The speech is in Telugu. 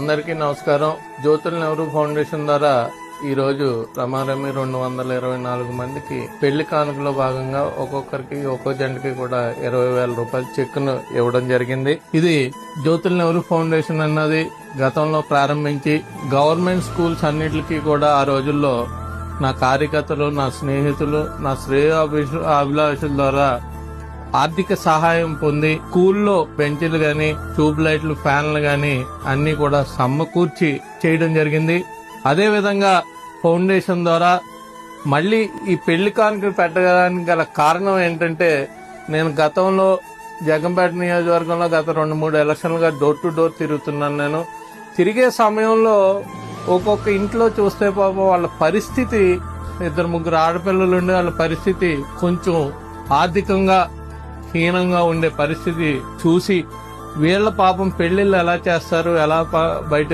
అందరికీ నమస్కారం. జ్యోతుల నెహ్రూ ఫౌండేషన్ ద్వారా ఈ రోజు రమారమి రెండు వందల ఇరవై నాలుగు మందికి పెళ్ళి కానుకలో భాగంగా ఒక్కొక్కరికి ఒక్కో జంటకి కూడా ఇరవై వేల రూపాయల చెక్కును ఇవ్వడం జరిగింది. ఇది జ్యోతుల నెహ్రూ ఫౌండేషన్ అన్నది గతంలో ప్రారంభించి గవర్నమెంట్ స్కూల్స్ అన్నిటికీ కూడా ఆ రోజుల్లో నా కార్యకర్తలు నా స్నేహితులు నా శ్రేయ అభిలాషుల ద్వారా ఆర్థిక సహాయం పొంది స్కూల్లో బెంచీలు గాని ట్యూబ్ లైట్లు ఫ్యాన్లు గాని అన్ని కూడా సమకూర్చి చేయడం జరిగింది. అదే విధంగా ఫౌండేషన్ ద్వారా మళ్ళీ ఈ పెళ్ళి కానుక పెట్టడానికి గల కారణం ఏంటంటే నేను గతంలో జగంపేట నియోజకవర్గంలో గత రెండు మూడు ఎలక్షన్లుగా డోర్ టు డోర్ తిరుగుతున్నాను నేను. తిరిగే సమయంలో ఒక్కొక్క ఇంట్లో చూస్తే పాపం వాళ్ళ పరిస్థితి ఇద్దరు ముగ్గురు ఆడపిల్లలు ఉండే వాళ్ళ పరిస్థితి కొంచెం ఆర్థికంగా హీనంగా ఉండే పరిస్థితి చూసి వీళ్ళ పాపం పెళ్ళిళ్ళు ఎలా చేస్తారు ఎలా బయట